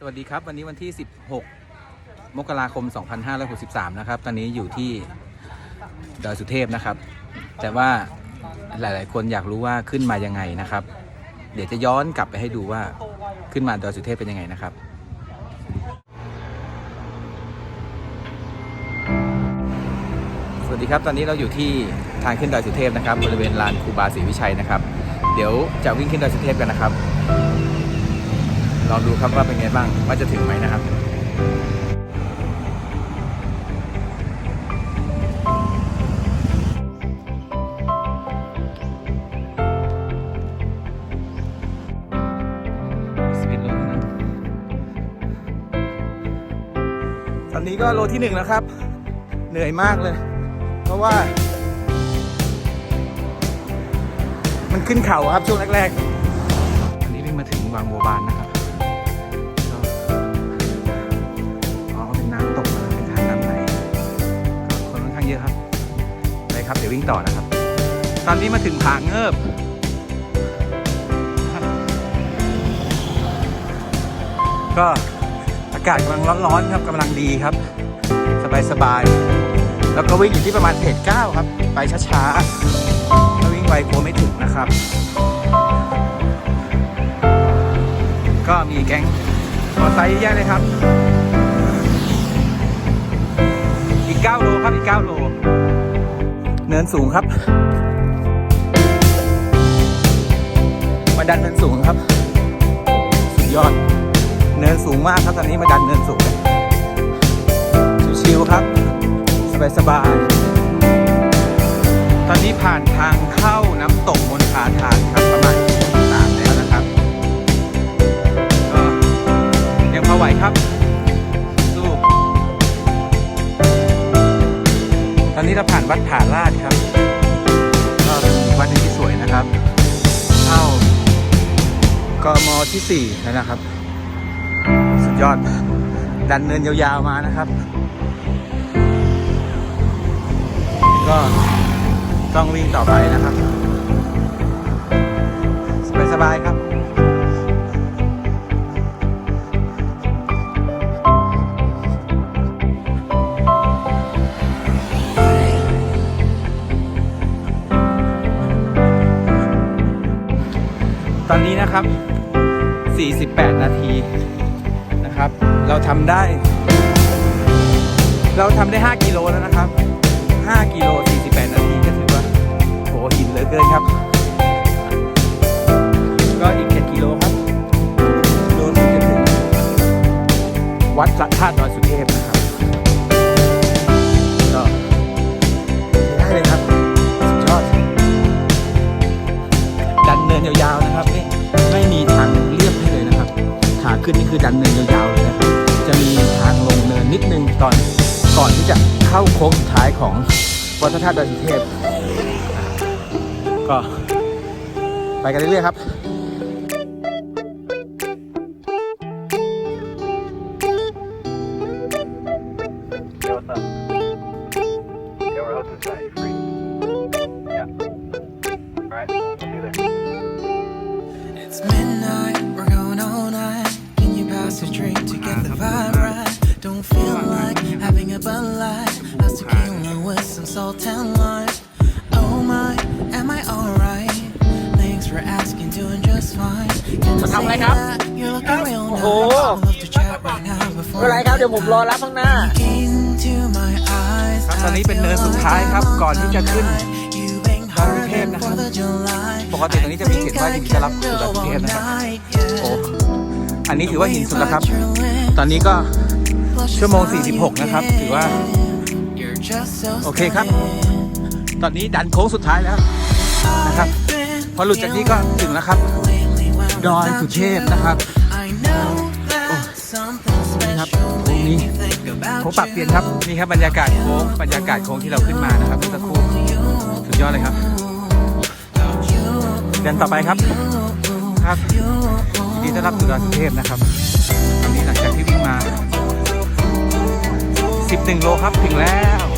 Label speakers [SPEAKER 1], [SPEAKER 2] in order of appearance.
[SPEAKER 1] สวัสดีครับ วันนี้วันที่ 16 มกราคม 2563 นะครับ ตอนนี้อยู่ที่ดอยสุเทพนะครับ แต่ว่าหลาย ๆ คนอยากรู้ว่าขึ้นมายังไงนะครับ เดี๋ยวจะย้อนกลับไปให้ดูว่าขึ้นมาดอยสุเทพเป็นยังไงนะครับสวัสดีครับ ตอนนี้เราอยู่ที่ทางขึ้นดอยสุเทพนะครับ บริเวณลานครูบาศรีวิชัยนะครับ เดี๋ยวจะวิ่งขึ้นดอยสุเทพกันนะครับ ลองดูครับว่าเป็นไงบ้างว่าจะถึงไหมนะครับสปีดโลนะตอนนี้ก็โลที่หนึ่งแล้วครับ เหนื่อยมากเลย เพราะว่า มันขึ้นเขาครับช่วงแรกๆ อันนี้วิ่งมาถึงวังบัวบาน ครับ เดี๋ยววิ่งต่อนะครับ ตอนนี้มาถึงผาเงิบนะครับก็อากาศกำลังร้อนๆครับกำลังดีครับ สบายๆ แล้วก็วิ่งอยู่ที่ประมาณเพจเก้าครับ ไปช้าๆ ถ้าวิ่งไวกลัวไม่ถึงนะครับ ก็มีแก๊งมออร์ไซค์เยอะแยะเลยครับ อีก 9 โลครับ อีก 9 โล เนินสูงครับมาดันเนินสูงครับ สุดยอด เนินสูงมากครับตอนนี้มาดันเนินสูง ชิวๆครับ สบายๆ ตอนนี้ผ่านทางเข้าน้ำตกมนทาทานครับประมาณสามแล้วนะครับ ก็ยังพอไหวครับ เราผ่านวัดผาลาดครับ ก็เป็นวัดนึงที่สวยนะครับ เข้ากมที่สี่แล้วนะครับ สุดยอด ดันเนินยาวๆมานะครับ ก็ต้องวิ่งต่อไปนะครับ สบายๆครับ ตอนนี้นะครับ 48 นาทีนะครับ เราทำได้ เราทำได้ 5 กิโลแล้วนะครับ 5 กิโล 48 นาทีก็ถือว่าโหหินเหลือเกินครับ ก็อีก 7 กิโลครับกิโลนึงจะถึงวัดพระธาตุ คือดันเนินยาวๆเลยนะครับจะมีทางลงเนินนิดนึงตอนก่อนที่จะเข้าโค้งสุดท้ายของวัดพระธาตุดอยสุเทพก็ไปกันเรื่อยๆครับ
[SPEAKER 2] to get the vibe right? Don't feel like having a Bud Light. How's tequila with some salt and lime? Oh my, am I alright? Thanks for asking, doing just fine. Can I say that? You're looking real nice. I'd love to chat right now
[SPEAKER 3] ไม่
[SPEAKER 2] before
[SPEAKER 3] เป็นไรครับ เดี๋ยวผมรอรับข้างหน้า
[SPEAKER 2] Into my eyes,
[SPEAKER 1] ครับตอนนี้เป็นเนินสุดท้ายครับก่อนที่จะขึ้นดอยสุเทพนะครับปกติตรงนี้จะมีเขียนว่ายินดีต้อนรับสู่ดอยสุเทพนะครับ โอ้ อันนี้ถือว่าหินสุดแล้วครับ ตอนนี้ก็ชั่วโมง 46 นะครับ ถือว่า โอเคครับ ตอนนี้ดันโค้งสุดท้ายแล้วนะครับ พอหลุดจากนี้ก็ถึงแล้วครับ ดอยสุเทพนะครับนี่ครับโค้งนี้โค้งปรับเปลี่ยนครับ นี่ครับบรรยากาศโค้งบรรยากาศโค้งที่เราขึ้นมานะครับเมื่อสักครู่สุดยอดเลยครับเดินต่อไปครับ ครับนดีต้อนรับสู่ดอยสุเทพนะครับวันนี้หลังจากที่วิ่งมา 11 โลครับถึงแล้ว